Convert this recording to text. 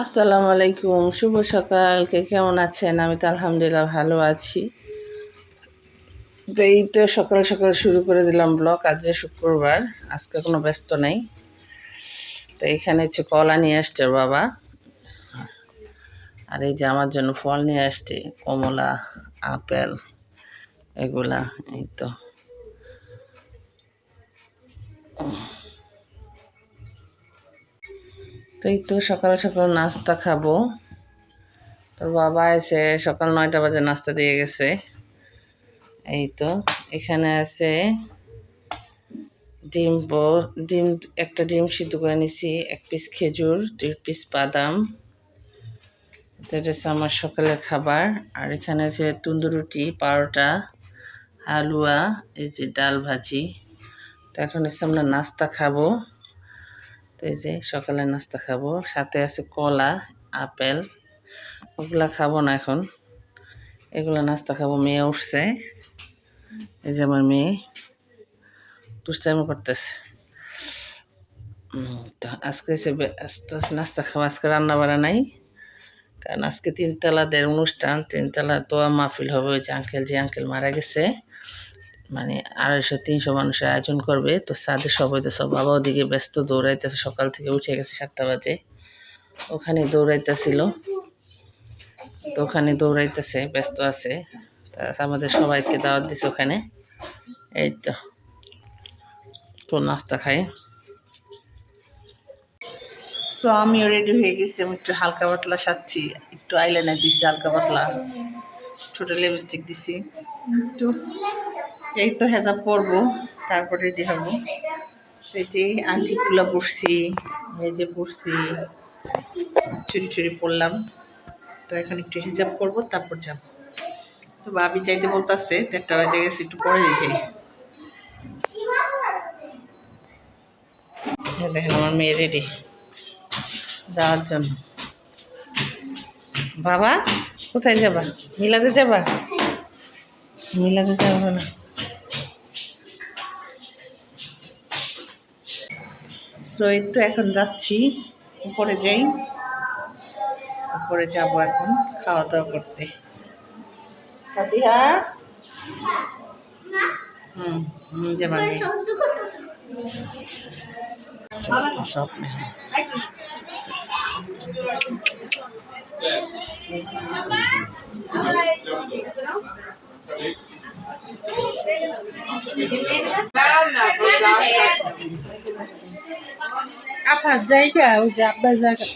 আসসালামু আলাইকুম, শুভ সকাল। কে কেমন আছেন? আমি তো আলহামদুলিল্লাহ ভালো আছি। তো এই তো সকাল সকাল শুরু করে দিলাম ব্লগ, আজ যে শুক্রবার, আজকে কোনো ব্যস্ত নেই। তো এখানে হচ্ছে কলা নিয়ে আসছে বাবা। আর এই যে আমার জন্য ফল নিয়ে আসছে, কমলা, আপেল, এগুলা, এই তো। তো এই তো সকাল সকাল নাস্তা খাব। তোর বাবা এসে সকাল নয়টা বাজে নাস্তা দিয়ে গেছে। এই তো, এখানে আছে ডিম ডিম, একটা ডিম সিদ্ধ করে নিছি, এক পিস খেজুর, দুই পিস বাদাম। এটা আমার সকালের খাবার। আর এখানে আছে তন্দুরুটি পারোটা হালুয়া, এই যে ডাল ভাজি। তো এখন এসে আমরা নাস্তা খাব। তো এই যে সকালে নাস্তা খাব, সাথে আছে কলা, আপেল, ওগুলা খাব না এখন। এগুলো নাস্তা খাব, মেয়ে উঠছে। এই যে আমার মেয়ে দুষ্টাইমো করতেছে। তো আজকে আস্তে নাস্তা খাব, আজকে রান্না বাড়া নাই। কারণ আজকে তিনতলাদের অনুষ্ঠান, তিনতলা দোয়া মাহফিল হবে, ওই যে আঙ্কেল যে আঙ্কেল মারা গেছে। মানে আড়াইশো, তিনশো মানুষের আয়োজন করবে। তো সাদের সবাই তো সব বাবা ওদিকে ব্যস্ত, দৌড়াইতেছে। সকাল থেকে উঠে গেছে সাতটা বাজে। ওখানে দৌড়াইতেছিল। তো ওখানে দৌড়াইতেছে, ব্যস্ত আছে। তা আমাদের সবাইকে দাওয়াত দিছে ওখানে। এই তো। তো নাস্তা খাই সো আমিও রেডি হয়ে গেছি। আমি একটু হালকা পাতলা সাজছি। একটু আইলাইনার দিছি, হালকা পাতলা। ছোটো লিপস্টিক দিছি। একটু এই তো হেজাব পরবো, তারপরে রেডি হব। এই যে আংটিগুলো পরছি, এই যে পরছি, চুরি চুরি পরলাম। তো এখন একটু হিজাব করব, তারপর যাব। তো ভাবি চাইতে বলতেছে দেড়টা বাজে গেছে, একটু পরে যাই। দেখেন, আমার মেয়ে রেডি যাওয়ার জন্য। বাবা, কোথায় যাবা? মিলাতে যাবা? মিলাতে যাব না। সো এই তো এখন যাচ্ছি। উপরে যাই। উপরে যাব এখন খাওয়া দাওয়া করতে হুম যে মানে সব আপা যাই কে ওই যে আব্বা যাই কে